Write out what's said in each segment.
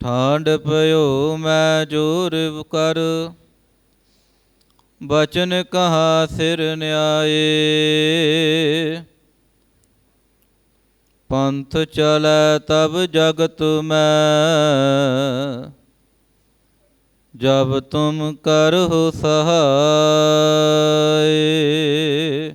ਠਾਂਡ ਪਇਓ, ਮੈਂ ਜੋਰ ਕਰ। ਬਚਨ ਕਹਾ ਸਿਰ ਨਿਆਏ। ਪੰਥ ਚਲੈ ਤਬ ਜਗਤ ਮੈਂ, ਜਬ ਤੁਮ ਕਰਹੁ ਸਹਾਏ।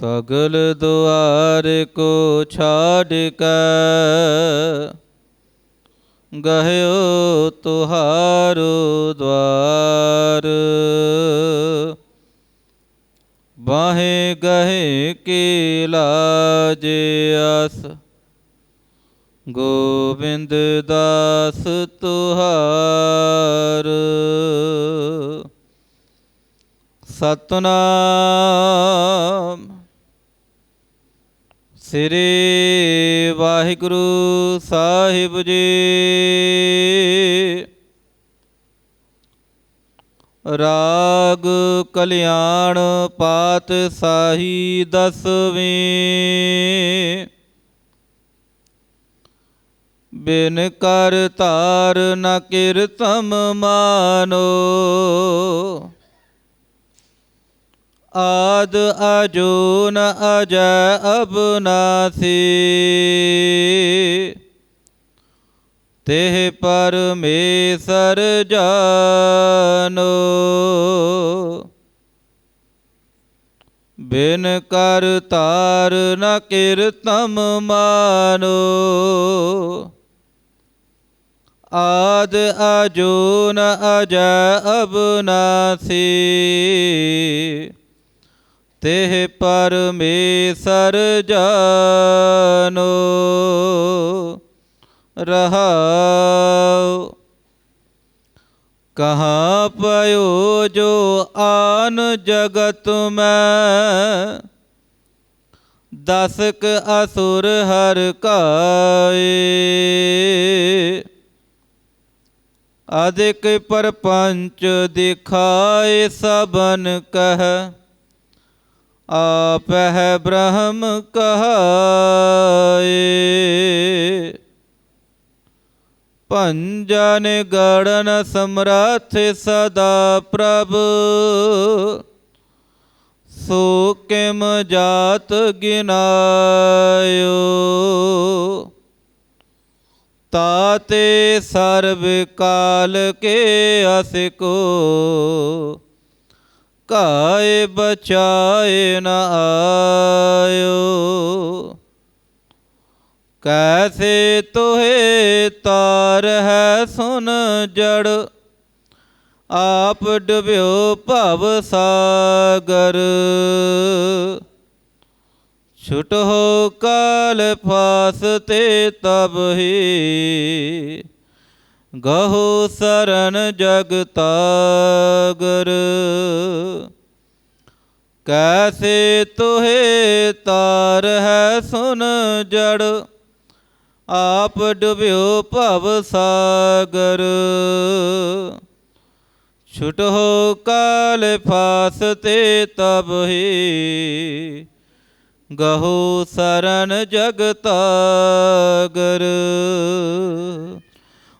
ਸਗਲ ਦੁਆਰ ਕੋ ਛਾੜ ਕੇ ਗਹਿਓ ਤੁਹਾਰੋ ਦਵਾਰ। ਬਾਹੇ ਗਹੇ ਕੀ ਲਾਜ ਆਸ ਗੋਬਿੰਦ ਦਾਸ ਤੁਹਾਰ। ਸਤਨਾਮ ਸ੍ਰੀ ਵਾਹਿਗੁਰੂ ਸਾਹਿਬ ਜੀ। ਰਾਗ ਕਲਿਆਣ ਪਾਤ ਸਾਹੀ ਦਸਵੀਂ। ਬਿਨ ਕਰ ਧਾਰ ਨ ਕਿਰਤਮ ਮਾਨੋ। ਆਦ ਅਜੂਨ ਨ ਅਜੈ ਅਬਨਾਸੀ ਤੇ ਪਰਮੇਸ਼ਰ ਜਾਨੋ। ਬਿਨ ਕਰ ਤਾਰ ਨ ਕਿਰਤਮ ਮਾਨੋ। ਆਦ ਅਜੂਨ ਨ ਅਜੈ ਅਬਨਾਸੀ ਤੇ ਪਰਮੇਸ਼ਰ ਜਾਨੋ, ਰਹਾਉ। ਕਹਾ ਪਇਓ ਜੋ ਆਨ ਜਗਤ ਮੈਂ, ਦਸਕ ਅਸੁਰ ਹਰ ਕਾਏ। ਅਧਿਕ ਪਰਪੰਚ ਦਿਖਾਏ ਸਬਨ ਕਹਿ ਆਪ ਹੈ ਬ੍ਰਹਮ ਕਹਾਏ। ਭੰਜਨ ਗੜਨ ਸਮਰਥ ਸਦਾ ਪ੍ਰਭ। ਸੋ ਕਿਮ ਜਾਤ ਗਿਨਾਇਓ। ਤਾਤੇ ਸਰਬ ਕਾਲ ਕੇ ਅਸਿਕੋ। ਕਾਏ ਬਚਾਏ ਨ ਆਇਓ। ਕੈਸੇ ਤੋਹੇ ਤਾਰ ਹੈ ਸੁਨ ਜੜ, ਆਪ ਡੁਬਿਓ ਭਵ ਸਾਗਰ। ਛੁਟ ਹੋ ਕਾਲ ਫਾਸ ਤੇ ਤਬ ਹੀ ਗਹੋ ਸਰਨ ਜਗਤਾਗਰ ਕੈਸੇ ਤੋਹੇ ਤਾਰ ਹੈ ਸੁਨ ਜੜ, ਆਪ ਡੁਬਿਓ ਭਵ ਸਾਗਰ। ਛੁਟ ਹੋ ਕਾਲ ਫਾਸ ਤੇ ਤਬ ਹੀ, ਗਹੋ ਸਰਨ ਜਗਤਾਗਰ